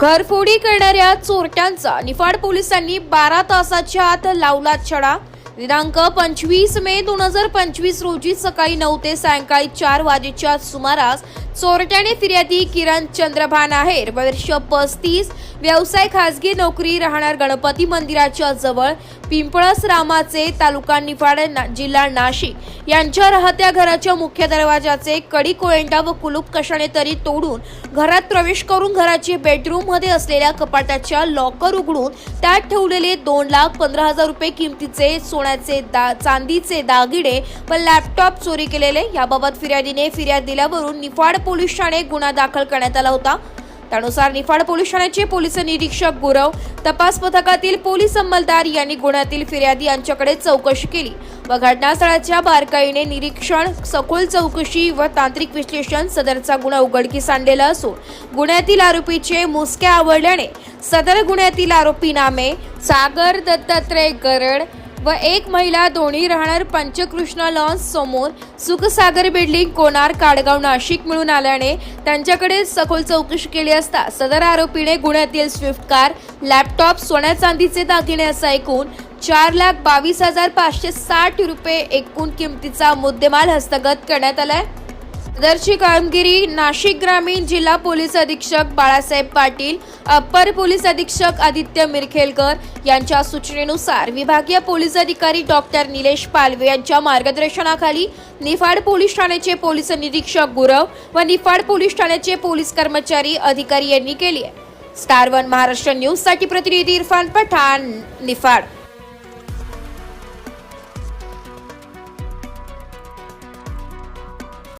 घरफोडी करणाऱ्या चोरट्यांचा निफाड पोलिसांनी बारा तासाच्या आत लावला छडा. दिनांक पंचवीस मे दोन हजार पंचवीस रोजी सकाळी नऊ ते सायंकाळी चार वाजेच्या सुमारास चोरट्याने फिर्यादी किरण चंद्रभान आहेर वर्ष पस्तीस व्यवसाय खासगी नोकरी राहणार गणपती मंदिराच्या जवळ पिंपळस रामाचे तालुका निफाड ना- जिल्हा नाशिक. यांच्या राहत्या घराच्या मुख्य दरवाजाचे कडी कोयंडा व कुलूप कशाने तरी तोडून घरात प्रवेश करून घराची बेडरूममध्ये असलेल्या कपाटाच्या लॉकर उघडून त्यात ठेवलेले दोन लाख पंधरा हजार रुपये किमतीचे सोन्याचे दा चांदीचे दागिने व लॅपटॉप चोरी केलेले. याबाबत फिर्यादीने फिर्याद दिल्यावरून निफाड पोलीस ठाणे गुन्हा दाखल करण्यात आला होता. त्यानुसार निफाड पोलीस ठाण्याचे पोलीस निरीक्षक गुरव तपास पथकातील पोलीस अंमलदार यांनी गुन्ह्यातील फिर्यादी यांच्याकडे चौकशी केली. व घटनास्थळाच्या बारकाईने निरीक्षण सखोल चौकशी व तांत्रिक विश्लेषण सदरचा गुन्हा उघडकीस आणलेला असून गुन्ह्यातील आरोपीचे मुसक्या आवडल्याने सदर गुन्ह्यातील आरोपी नामे सागर दत्तात्रय गरड व एक महिला दोन्ही राहणार पंचकृष्णा लॉन्स समोर. सुखसागर बिल्डिंग कोणार काडगाव नाशिक मिळून आल्याने त्यांच्याकडे सखोल चौकशी केली असता सदर आरोपीने गुन्ह्यातील स्विफ्ट कार लॅपटॉप सोन्या चांदीचे दागिने असं ऐकून चार लाख बावीस हजार पाचशे साठ रुपये एकूण किमतीचा मुद्देमाल हस्तगत करण्यात आलाय. सदरची कामगिरी नाशिक ग्रामीण जिल्हा पोलीस अधीक्षक बाळासाहेब पाटील अप्पर पोलीस अधीक्षक आदित्य मिरखेलकर यांच्या सूचनेनुसार विभागीय पोलीस अधिकारी डॉक्टर निलेश पालवे यांच्या मार्गदर्शनाखाली निफाड पोलीस ठाण्याचे पोलीस निरीक्षक गुरव व निफाड पोलीस ठाण्याचे पोलीस कर्मचारी अधिकारी यांनी केली आहे. स्टार वन महाराष्ट्र न्यूजसाठी प्रतिनिधी इरफान पठाण निफाड.